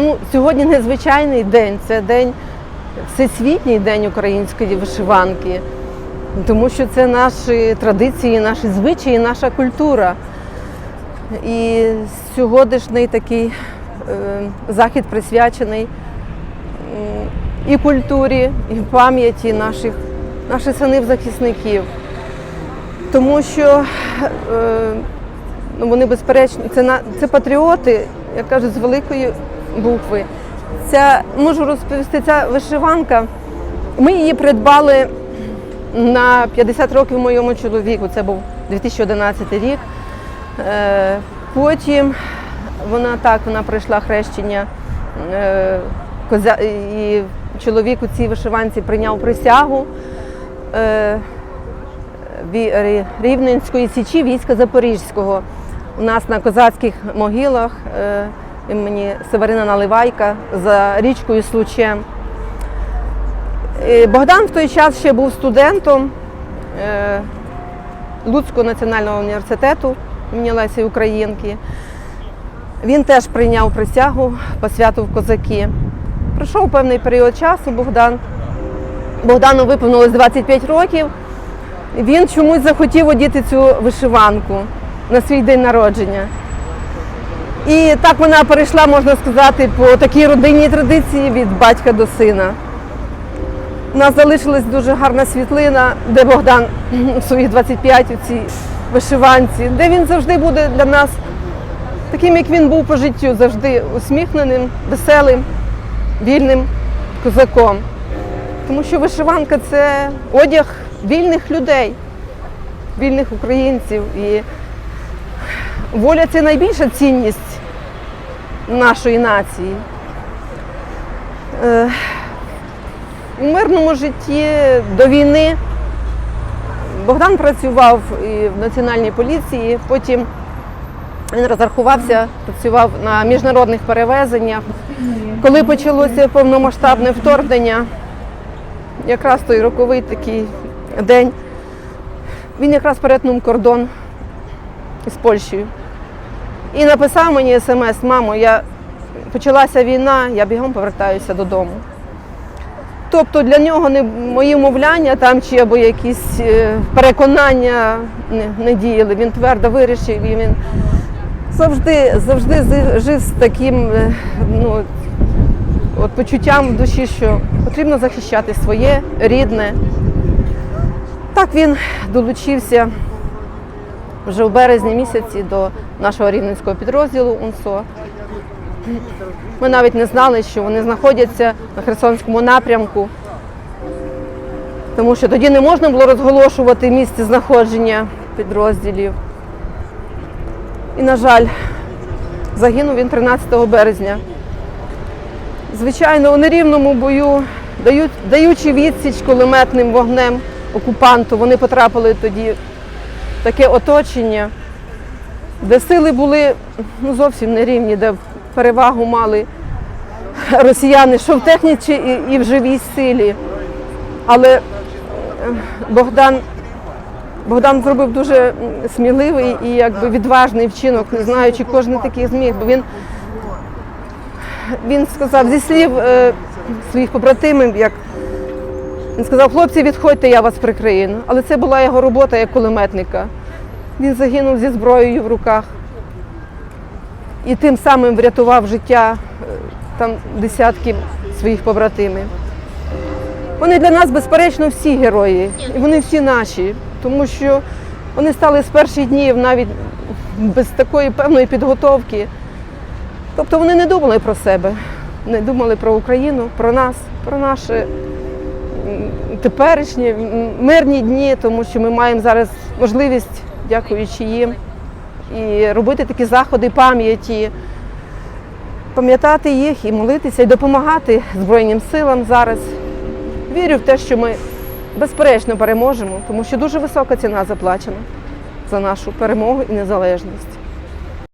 Ну, сьогодні незвичайний день, це день, всесвітній день української вишиванки, тому що це наші традиції, наші звичаї, наша культура. І сьогоднішній такий е, захід присвячений і культурі, і пам'яті наших, наших синів-захисників. Тому що е, ну, вони безперечно, це, це патріоти, як кажуть, з великої букви. Ця, можу розповісти, ця вишиванка, ми її придбали на 50 років моєму чоловіку, це був 2011 рік. Е, Потім вона так, вона пройшла хрещення. е, козя- І чоловік у цій вишиванці прийняв присягу е, Рівненської січі війська Запорізького. У нас на козацьких могилах імені Северина Наливайка за річкою Случем. Е, Богдан в той час ще був студентом е, Луцького національного університету імені Лесі Українки. Він теж прийняв присягу посвяту в козаки. Пройшов певний період часу Богдан. Богдану виповнилось 25 років. Він чомусь захотів одіти цю вишиванку на свій день народження. І так вона перейшла, можна сказати, по такій родинній традиції від батька до сина. У нас залишилась дуже гарна світлина, де Богдан у своїх 25 у цій вишиванці, де він завжди буде для нас таким, як він був по життю, завжди усміхненим, веселим, вільним козаком. Тому що вишиванка це одяг вільних людей, вільних українців. І воля це найбільша цінність нашої нації. Е, У мирному житті до війни Богдан працював і в національній поліції, потім він розрахувався, працював на міжнародних перевезеннях. Коли почалося повномасштабне вторгнення, якраз той роковий такий день, він якраз перетнув кордон із Польщею. І написав мені смс, мамо, я почалася війна, я бігом повертаюся додому. Тобто для нього не мої мовляння там чи або якісь е, переконання не, не діяли. Він твердо вирішив і він завжди, завжди жив з таким е, ну, от почуттям в душі, що потрібно захищати своє рідне. Так він долучився вже в березні місяці до нашого рівненського підрозділу УНСО. Ми навіть не знали, що вони знаходяться на Херсонському напрямку, тому що тоді не можна було розголошувати місце знаходження підрозділів. І, на жаль, загинув він 13 березня. Звичайно, у нерівному бою, даючи відсіч кулеметним вогнем окупанту, вони потрапили тоді таке оточення, де сили були ну, зовсім нерівні, де перевагу мали росіяни, що в техніці і, і в живій силі. Але е, Богдан, Богдан зробив дуже сміливий і якби відважний вчинок, не знаю, кожен такий зміг, бо він, він сказав зі слів е, своїх побратимів, як він сказав, хлопці, відходьте, я вас прикрию. Але це була його робота як кулеметника. Він загинув зі зброєю в руках і тим самим врятував життя е, там десятків своїх побратимів. Вони для нас, безперечно, всі герої, і вони всі наші, тому що вони стали з перших днів навіть без такої певної підготовки. Тобто вони не думали про себе, не думали про Україну, про нас, про наші м, теперішні мирні дні, тому що ми маємо зараз можливість, дякуючи їм, і робити такі заходи пам'яті, пам'ятати їх і молитися, і допомагати Збройним силам зараз. Вірю в те, що ми безперечно переможемо, тому що дуже висока ціна заплачена за нашу перемогу і незалежність.